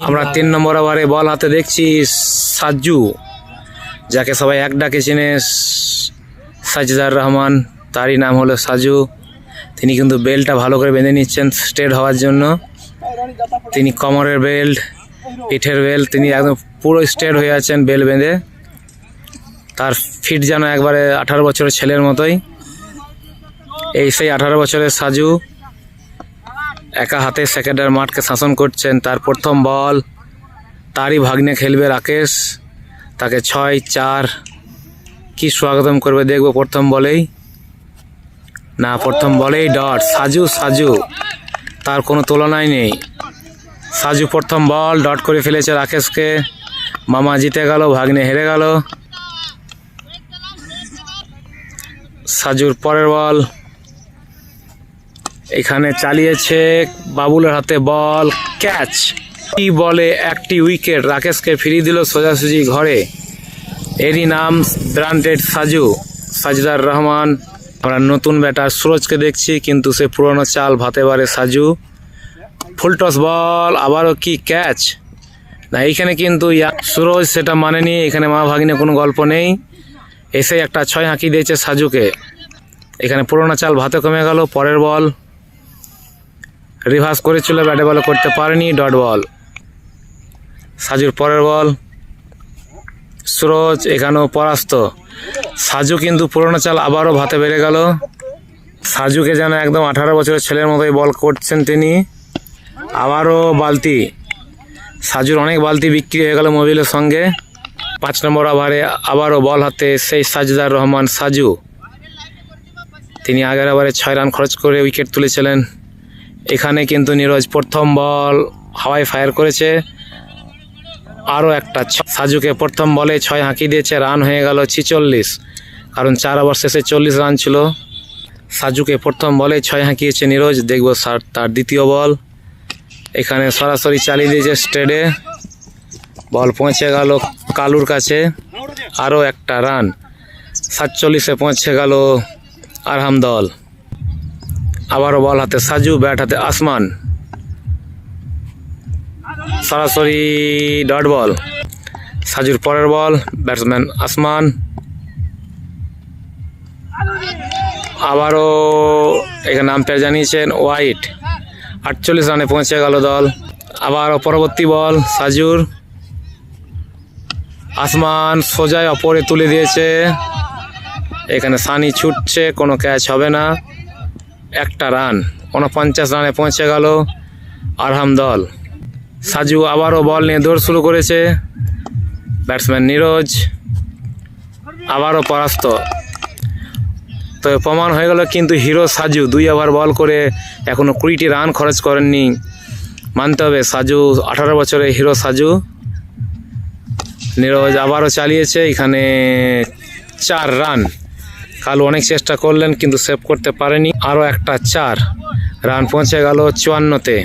আমরা তিন নম্বর ওভারে বল হাতে দেখছি সাজ্জু, যাকে সবাই এক ডাকে চেনে সাজিদার রহমান, তারই নাম হলো সাজু তিনি কিন্তু বেল্টটা ভালো করে বেঁধে নিচ্ছেন স্ট্রেট হওয়ার জন্য। তিনি কমরের বেল্ট, পিঠের বেল্ট, তিনি একদম পুরো স্ট্রেট হয়ে আছেন বেল বেঁধে। তার ফিট যেন একবারে আঠারো বছরের ছেলের মতোই। এই সেই আঠারো বছরের সাজু একা হাতে সেকেন্ডার মাঠকে শাসন করছেন। তার প্রথম বল তারই ভাগ্নে খেলবে রাকেশ। তাকে ছয়, চার, কি স্বাগতম করবে দেখব প্রথম বলেই। না, প্রথম বলেই ডট। সাজু সাজু, তার কোনো তুলনাই নেই। সাজু প্রথম বল, ডট করে ফেলেছে রাকেশকে। মামা জিতে গেল, ভাগ্নে হেরে গেল। সাজুর পরের বল। এখানে চালিয়েছে বাবুলের হাতে বল, ক্যাচ। কি বলে একটি উইকেট রাকেশকে ফিরিয়ে দিল সোজাসুজি ঘরে। এরই নাম ব্রান্ডেড সাজু। সাজদার রহমান, আমরা নতুন ব্যাটার সুরজকে দেখছি, কিন্তু সে পুরনো চাল ভাতে বারে সাজু। ফুলটস বল, আবারও কি ক্যাচ? না, এইখানে কিন্তু সুরজ সেটা মানেনি, এখানে মা ভাগিনে কোনো গল্প নেই। এসে একটা ছয় হাঁকি দিয়েছে সাজুকে। এখানে পুরোনো চাল ভাতে কমে গেল, পরের বল। রিভার্স করেছিল ব্যাটে বল করতে পারেনি ডট বল সাজুর পরের বল সুরজ এখানেও পরাস্ত। সাজু কিন্তু পুরোনো চাল আবারও ভাতে বেড়ে গেল। সাজুকে যেন একদম আঠারো বছরের ছেলের মতোই বল করছেন তিনি। আবারও বালতি। সাজুর অনেক বালতি বিক্রি হয়ে গেল মোবিলের সঙ্গে। পাঁচ নম্বর ওভারে আবারও বল হাতে সেই সাজদার রহমান সাজু। তিনি আগের ওভারে ছয় রান খরচ করে উইকেট তুলেছিলেন। এখানে কিন্তু নিরজ প্রথম বল হাওয়ায় ফায়ার করেছে। আরও একটা সাজুকে প্রথম বলে ছয় হাঁকি দিয়েছে, রান হয়ে গেল ছিচল্লিশ। কারণ চার ওভার শেষে চল্লিশ রান ছিল। সাজুকে প্রথম বলে ছয় হাঁকিয়েছে নিরজ, দেখব স্যার তার দ্বিতীয় বল। এখানে সরাসরি চালিয়ে দিয়েছে স্টেডে। বল পৌঁছে গেল কালুর কাছে। আরও একটা রান। সাতচল্লিশে পৌঁছে গেল আরহাম দল। আবারও বল হাতে, সাজু, ব্যাট হাতে, আসমান। সরাসরি ডট বল। সাজুর পরের বল, ব্যাটসম্যান আসমান। আবারও এখানে আম্পায়ার জানিয়েছেন হোয়াইট আটচল্লিশ রানে পৌঁছে গেল দল। আবারও পরবর্তী বল, সাজুর। আসমান সোজায় অপরে তুলে দিয়েছে। এখানে সানি ছুটছে, কোনো ক্যাচ হবে না। একটা রান, উনপঞ্চাশ রানে পৌঁছে গেল আরহাম দল। সাজু আবারও বল নিয়ে দৌড় শুরু করেছে। ব্যাটসম্যান নিরজ, আবারও পরাস্ত। তো প্রমাণ হয়ে গেল কিন্তু হিরো সাজু দুই ওভার বল করে এখনও কুড়িটি রান খরচ করেননি। মানতে হবে সাজু, আঠারো বছরের হিরো সাজু। নিরজ আবারও চালিয়েছে, এখানে চার রান। কাল অনেক চেষ্টা করলেন, কিন্তু সেভ করতে পারেনি। আরও একটা চার, রান পৌঁছে গেল চুয়ান্নতে।